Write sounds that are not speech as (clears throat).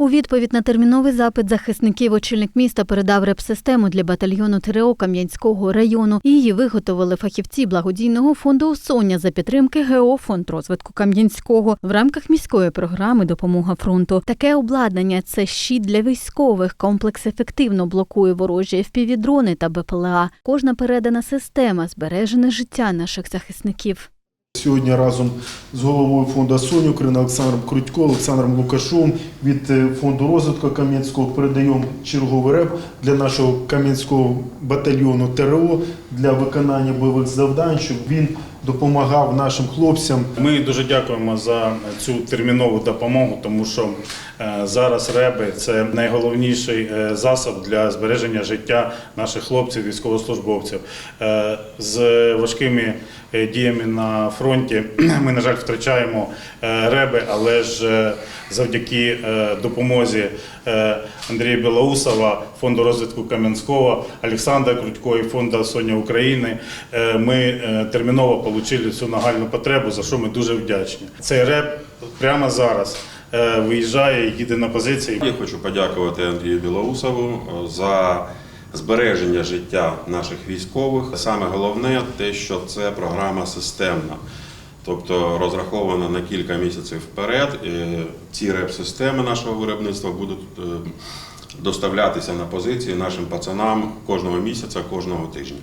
У відповідь на терміновий запит захисників очільник міста передав реп-систему для батальйону ТРО Кам'янського району. Її виготовили фахівці благодійного фонду «Соня» за підтримки ГО «Фонд розвитку Кам'янського в рамках міської програми Допомога фронту. Таке обладнання це щит для військових. Комплекс ефективно блокує ворожі FPV-дрони та БПЛА. Кожна передана система збережене життя наших захисників. Сьогодні разом з головою фонду «Соня» України Олександром Крутько, Олександром Лукашовим від е, фонду розвитку Кам'янського передаємо черговий реп для нашого Кам'янського батальйону ТРО для виконання бойових завдань, щоб він допомагав нашим хлопцям Ми дуже дякуємо за цю термінову допомогу, тому що е, зараз реби це найголовніший е, засоб для збереження життя наших хлопців, військовослужбовців. Е, З важкими діями на фронті (clears throat) ми, на жаль, втрачаємо реби, але ж завдяки допомозі Андрія Білоусова, фонду розвитку Кам'янського, Олександра Крутько і фонду Соня України ми терміново отримали цю нагальну потребу, за що ми дуже вдячні. Цей реп прямо зараз е, виїжджає, і їде на позиції. Я хочу подякувати Андрію Білоусову е, за збереження життя наших військових. Саме головне те, що це програма системна, тобто розрахована на кілька місяців вперед. Ці реп-системи нашого виробництва будуть е, доставлятися на позиції нашим пацанам кожного місяця, кожного тижня.